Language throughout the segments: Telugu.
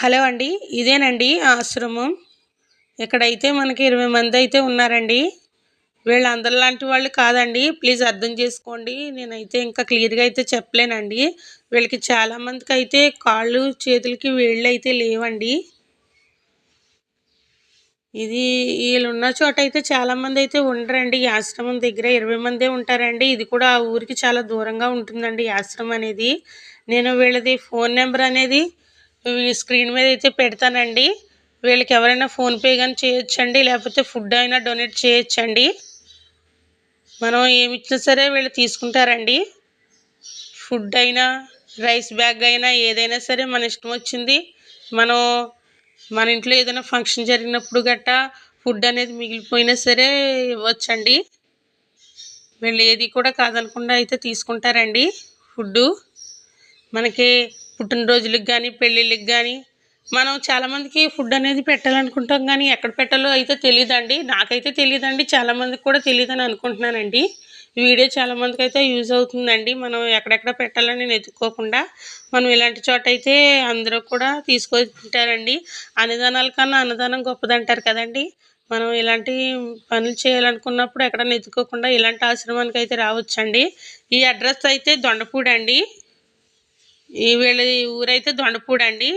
హలో అండి ఇదేనండి ఆశ్రమం. ఇక్కడైతే మనకి ఇరవై మంది అయితే ఉన్నారండి వీళ్ళు అందరిలాంటి వాళ్ళు కాదండి. ప్లీజ్ అర్థం చేసుకోండి. నేనైతే ఇంకా క్లియర్గా అయితే చెప్పలేనండి. వీళ్ళకి చాలామందికి అయితే కాళ్ళు చేతులకి వేళ్ళు అయితే లేవండి. ఇది వీళ్ళు ఉన్న చోట అయితే చాలా మంది అయితే ఉండరండి. ఈ ఆశ్రమం దగ్గర ఇరవై మందే ఉంటారండి. ఇది కూడా ఆ ఊరికి చాలా దూరంగా ఉంటుందండి ఈ ఆశ్రమం అనేది. నేను వీళ్ళది ఫోన్ నెంబర్ అనేది స్క్రీన్ మీద అయితే పెడతానండి. వీళ్ళకి ఎవరైనా ఫోన్పే కానీ చేయొచ్చండి లేకపోతే ఫుడ్ అయినా డొనేట్ చేయొచ్చండి. మనం ఏమి ఇచ్చినా సరే వీళ్ళు తీసుకుంటారండి. ఫుడ్ అయినా రైస్ బ్యాగ్ అయినా ఏదైనా సరే మన ఇష్టం వచ్చింది. మనం మన ఇంట్లో ఏదైనా ఫంక్షన్ జరిగినప్పుడు గట్టా ఫుడ్ అనేది మిగిలిపోయినా సరే ఇవ్వచ్చండి. వీళ్ళు ఏది కూడా కాదనకుండా అయితే తీసుకుంటారండి ఫుడ్డు. మనకి పుట్టినరోజులకు కానీ పెళ్ళిళ్ళకి కానీ మనం చాలామందికి ఫుడ్ అనేది పెట్టాలనుకుంటాం కానీ ఎక్కడ పెట్టాలో అయితే తెలియదండి నాకైతే తెలియదండి చాలామందికి కూడా తెలియదని అనుకుంటున్నానండి. ఈ వీడియో చాలామందికి అయితే యూజ్ అవుతుందండి. మనం ఎక్కడెక్కడ పెట్టాలని ఎత్తుకోకుండా మనం ఇలాంటి చోట అయితే అందరూ కూడా తీసుకుంటారండి. అన్నదానాల కన్నా అన్నదానం గొప్పదంటారు కదండి. మనం ఇలాంటి పనులు చేయాలనుకున్నప్పుడు ఎక్కడన్నా ఎత్తుకోకుండా ఇలాంటి ఆశ్రమానికి అయితే రావచ్చండి. ఈ అడ్రస్ అయితే దొండపూడి అండి ఈ వీళ్ళ ఊరైతే దొండపూడి అండి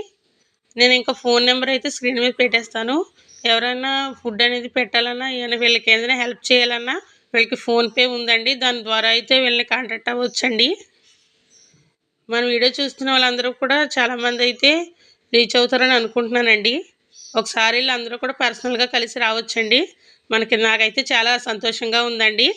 నేను ఇంకా ఫోన్ నెంబర్ అయితే స్క్రీన్ మీద పెట్టేస్తాను. ఎవరైనా ఫుడ్ అనేది పెట్టాలన్నా ఏమైనా వీళ్ళకి ఏదైనా హెల్ప్ చేయాలన్నా వీళ్ళకి ఫోన్పే ఉందండి. దాని ద్వారా అయితే వీళ్ళని కాంటాక్ట్ అవ్వచ్చండి. మన వీడియో చూస్తున్న వాళ్ళందరూ కూడా చాలామంది అయితే రీచ్ అవుతారని అనుకుంటున్నానండి. ఒకసారి వీళ్ళందరూ కూడా పర్సనల్గా కలిసి రావచ్చండి. మనకి నాకైతే చాలా సంతోషంగా ఉందండి.